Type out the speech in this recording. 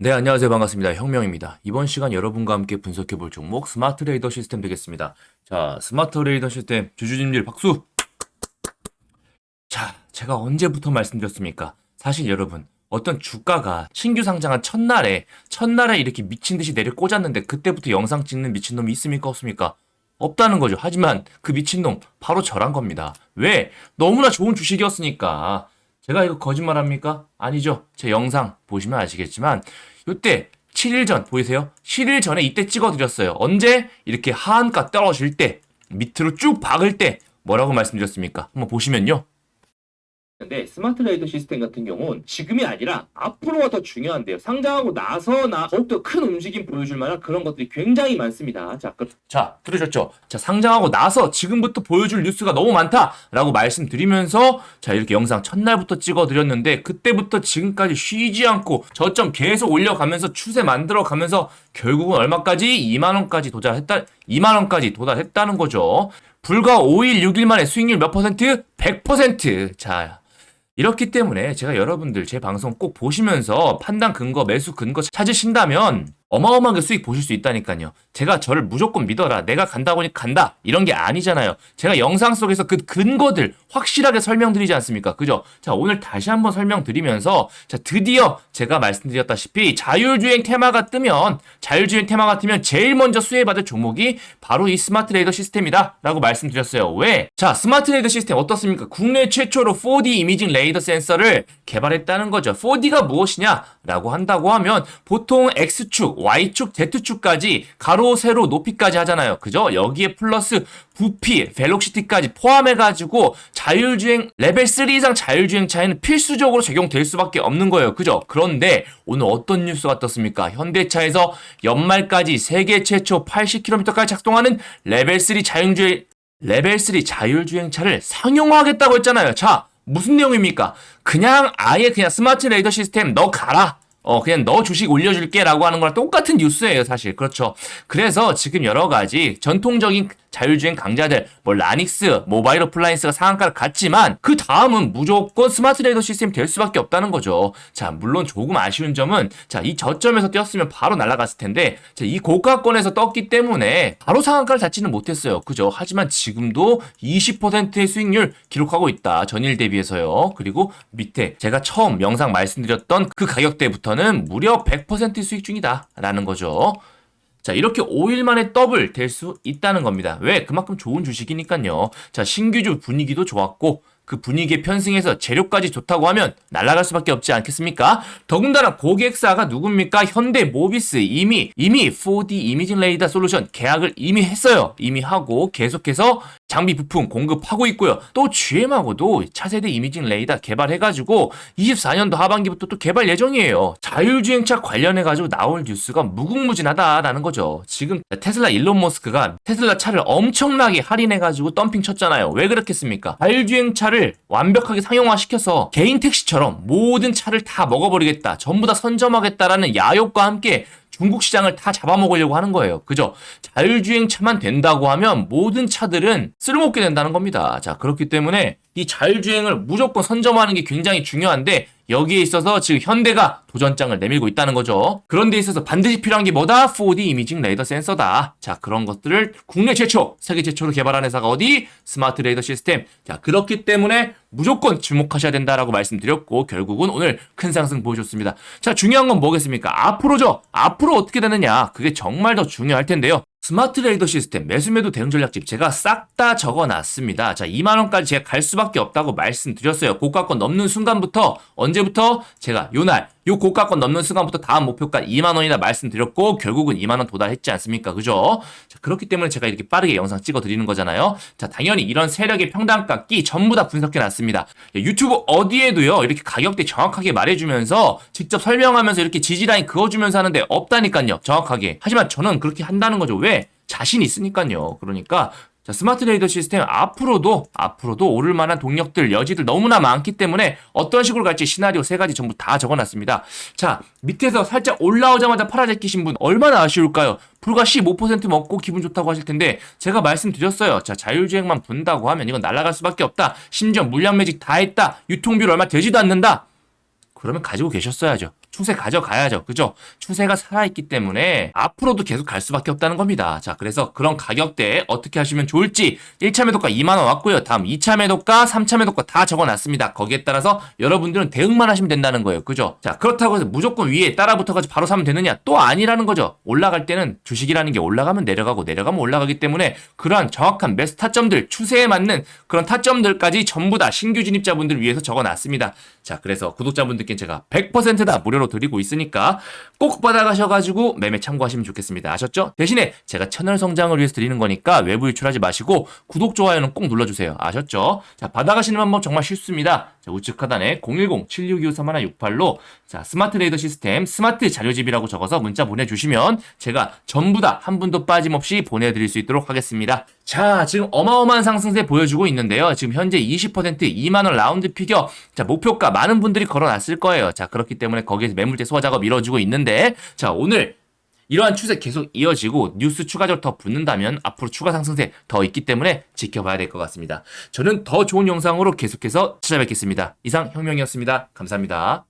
네, 안녕하세요. 반갑습니다. 혁명입니다. 이번 시간 여러분과 함께 분석해 볼 종목 스마트 레이더 시스템 되겠습니다. 자, 스마트 레이더 시스템 주주님들 박수! 자, 제가 언제부터 말씀드렸습니까? 사실 여러분, 어떤 주가가 신규 상장한 첫날에, 첫날에 이렇게 미친 듯이 내려 꽂았는데 그때부터 영상 찍는 미친놈이 있습니까? 없습니까? 없다는 거죠. 하지만 그 미친놈 바로 저란 겁니다. 왜? 너무나 좋은 주식이었으니까. 제가 이거 거짓말합니까? 아니죠. 제 영상 보시면 아시겠지만 이때 7일 전 보이세요? 7일 전에 이때 찍어드렸어요. 언제? 이렇게 하한가 떨어질 때 밑으로 쭉 박을 때 뭐라고 말씀드렸습니까? 한번 보시면요. 근데 스마트 레이더 시스템 같은 경우는 지금이 아니라 앞으로가 더 중요한데요. 상장하고 나서나 더욱더 큰 움직임 보여줄 만한 그런 것들이 굉장히 많습니다. 자, 그 자, 들으셨죠? 자, 상장하고 나서 지금부터 보여줄 뉴스가 너무 많다라고 말씀드리면서 자, 이렇게 영상 첫날부터 찍어드렸는데 그때부터 지금까지 쉬지 않고 저점 계속 올려가면서 추세 만들어가면서 결국은 얼마까지? 2만원까지 도달했다, 2만원까지 도달했다는 거죠. 불과 5일, 6일 만에 수익률 몇 퍼센트? 100%! 자, 이렇기 때문에 제가 여러분들 제 방송 꼭 보시면서 판단 근거, 매수 근거 찾으신다면 어마어마하게 수익 보실 수 있다니까요. 제가 저를 무조건 믿어라. 내가 간다고 하니 간다. 이런 게 아니잖아요. 제가 영상 속에서 그 근거들 확실하게 설명드리지 않습니까? 그죠? 자, 오늘 다시 한번 설명드리면서 자, 드디어 제가 말씀드렸다시피 자율주행 테마가 뜨면 자율주행 테마가 뜨면 제일 먼저 수혜받을 종목이 바로 이 스마트 레이더 시스템이다. 라고 말씀드렸어요. 왜? 자, 스마트 레이더 시스템 어떻습니까? 국내 최초로 4D 이미징 레이더 센서를 개발했다는 거죠. 4D가 무엇이냐? 라고 한다고 하면 보통 X축, Y축, Z축까지 가로, 세로, 높이까지 하잖아요. 그죠? 여기에 플러스 부피, 벨록시티까지 포함해가지고 자율주행 레벨 3 이상 자율주행 차에는 필수적으로 적용될 수밖에 없는 거예요. 그죠? 그런데 오늘 어떤 뉴스가 떴습니까? 현대차에서 연말까지 세계 최초 80km까지 작동하는 레벨 3 자율주행 레벨 3 자율주행차를 상용화하겠다고 했잖아요. 자, 무슨 내용입니까? 그냥 아예 그냥 스마트 레이더 시스템 너 가라. 어, 그냥 너 주식 올려줄게 라고 하는 거랑 똑같은 뉴스예요, 사실. 그렇죠. 그래서 지금 여러 가지 전통적인 자율주행 강자들, 뭐, 라닉스, 모바일 어플라이언스가 상한가를 갔지만, 그 다음은 무조건 스마트 레이더 시스템이 될 수밖에 없다는 거죠. 자, 물론 조금 아쉬운 점은, 자, 이 저점에서 뛰었으면 바로 날아갔을 텐데, 자, 이 고가권에서 떴기 때문에, 바로 상한가를 닿지는 못했어요. 그죠? 하지만 지금도 20%의 수익률 기록하고 있다. 전일 대비해서요. 그리고 밑에, 제가 처음 영상 말씀드렸던 그 가격대부터는 무려 100% 수익 중이다. 라는 거죠. 자, 이렇게 5일 만에 더블 될 수 있다는 겁니다. 왜? 그만큼 좋은 주식이니까요. 자, 신규주 분위기도 좋았고, 그 분위기에 편승해서 재료까지 좋다고 하면 날아갈 수밖에 없지 않겠습니까? 더군다나 고객사가 누굽니까? 현대 모비스 이미 이미 4D 이미징 레이더 솔루션 계약을 이미 했어요. 이미 하고 계속해서 장비 부품 공급하고 있고요. 또 GM하고도 차세대 이미징 레이더 개발해가지고 24년도 하반기부터 또 개발 예정이에요. 자율주행차 관련해가지고 나올 뉴스가 무궁무진하다라는 거죠. 지금 테슬라 일론 머스크가 테슬라 차를 엄청나게 할인해가지고 덤핑 쳤잖아요. 왜 그렇겠습니까? 자율주행차를 완벽하게 상용화시켜서 개인 택시처럼 모든 차를 다 먹어버리겠다. 전부 다 선점하겠다라는 야욕과 함께 중국 시장을 다 잡아먹으려고 하는 거예요. 그죠? 자율주행 차만 된다고 하면 모든 차들은 쓸모없게 된다는 겁니다. 자, 그렇기 때문에 이 자율주행을 무조건 선점하는 게 굉장히 중요한데 여기에 있어서 지금 현대가 도전장을 내밀고 있다는 거죠. 그런 데 있어서 반드시 필요한 게 뭐다? 4D 이미징 레이더 센서다. 자, 그런 것들을 국내 최초, 세계 최초로 개발한 회사가 어디? 스마트 레이더 시스템. 자, 그렇기 때문에 무조건 주목하셔야 된다라고 말씀드렸고 결국은 오늘 큰 상승 보여줬습니다. 자, 중요한 건 뭐겠습니까? 앞으로죠. 앞으로 어떻게 되느냐? 그게 정말 더 중요할 텐데요. 스마트 레이더 시스템 매수매도 대응 전략집 제가 싹 다 적어놨습니다. 자, 2만원까지 제가 갈 수밖에 없다고 말씀드렸어요. 고가권 넘는 순간부터, 언제부터? 제가 요날, 요 고가권 넘는 순간부터 다음 목표가 2만 원이다 말씀드렸고, 결국은 2만 원 도달했지 않습니까? 그죠? 자, 그렇기 때문에 제가 이렇게 빠르게 영상 찍어 드리는 거잖아요. 자, 당연히 이런 세력의 평단깎기 전부 다 분석해 놨습니다. 유튜브 어디에도요, 이렇게 가격대 정확하게 말해 주면서, 직접 설명하면서 이렇게 지지라인 그어 주면서 하는데 없다니까요. 정확하게. 하지만 저는 그렇게 한다는 거죠. 왜? 자신 있으니까요. 그러니까 자, 스마트 레이더 시스템 앞으로도 앞으로도 오를 만한 동력들 여지들 너무나 많기 때문에 어떤 식으로 갈지 시나리오 세 가지 전부 다 적어놨습니다. 자 밑에서 살짝 올라오자마자 팔아제 끼신 분 얼마나 아쉬울까요? 불과 15% 먹고 기분 좋다고 하실 텐데 제가 말씀드렸어요. 자 자율주행만 본다고 하면 이건 날아갈 수밖에 없다. 심지어 물량 매직 다 했다. 유통비를 얼마 되지도 않는다. 그러면 가지고 계셨어야죠. 추세 가져가야죠. 그죠? 추세가 살아있기 때문에 앞으로도 계속 갈 수밖에 없다는 겁니다. 자, 그래서 그런 가격대에 어떻게 하시면 좋을지 1차 매도가 2만원 왔고요. 다음 2차 매도가, 3차 매도가 다 적어놨습니다. 거기에 따라서 여러분들은 대응만 하시면 된다는 거예요. 그죠? 자, 그렇다고 해서 무조건 위에 따라붙어가지고 바로 사면 되느냐? 또 아니라는 거죠. 올라갈 때는 주식이라는 게 올라가면 내려가고 내려가면 올라가기 때문에 그러한 정확한 매수 타점들, 추세에 맞는 그런 타점들까지 전부 다 신규 진입자분들 위해서 적어놨습니다. 자, 그래서 구독자분들께 제가 100%다 무료로 드리고 있으니까 꼭 받아가셔가지고 매매 참고하시면 좋겠습니다. 아셨죠? 대신에 제가 채널 성장을 위해서 드리는 거니까 외부 유출하지 마시고 구독, 좋아요는 꼭 눌러주세요. 아셨죠? 자, 받아가시는 방법 정말 쉽습니다. 자, 우측 하단에 010-7625-3168로 자, 스마트 레이더 시스템 스마트 자료집이라고 적어서 문자 보내주시면 제가 전부 다 한 분도 빠짐없이 보내드릴 수 있도록 하겠습니다. 자, 지금 어마어마한 상승세 보여주고 있는데요. 지금 현재 20% 2만원 라운드 피겨. 자, 목표가 많은 분들이 걸어놨을 거예요. 자, 그렇기 때문에 거기에 서 매물대 소화 작업 이루어지고 있는데, 자, 오늘 이러한 추세 계속 이어지고 뉴스 추가적으로 더 붙는다면 앞으로 추가 상승세 더 있기 때문에 지켜봐야 될 것 같습니다. 저는 더 좋은 영상으로 계속해서 찾아뵙겠습니다. 이상 혁명이었습니다. 감사합니다.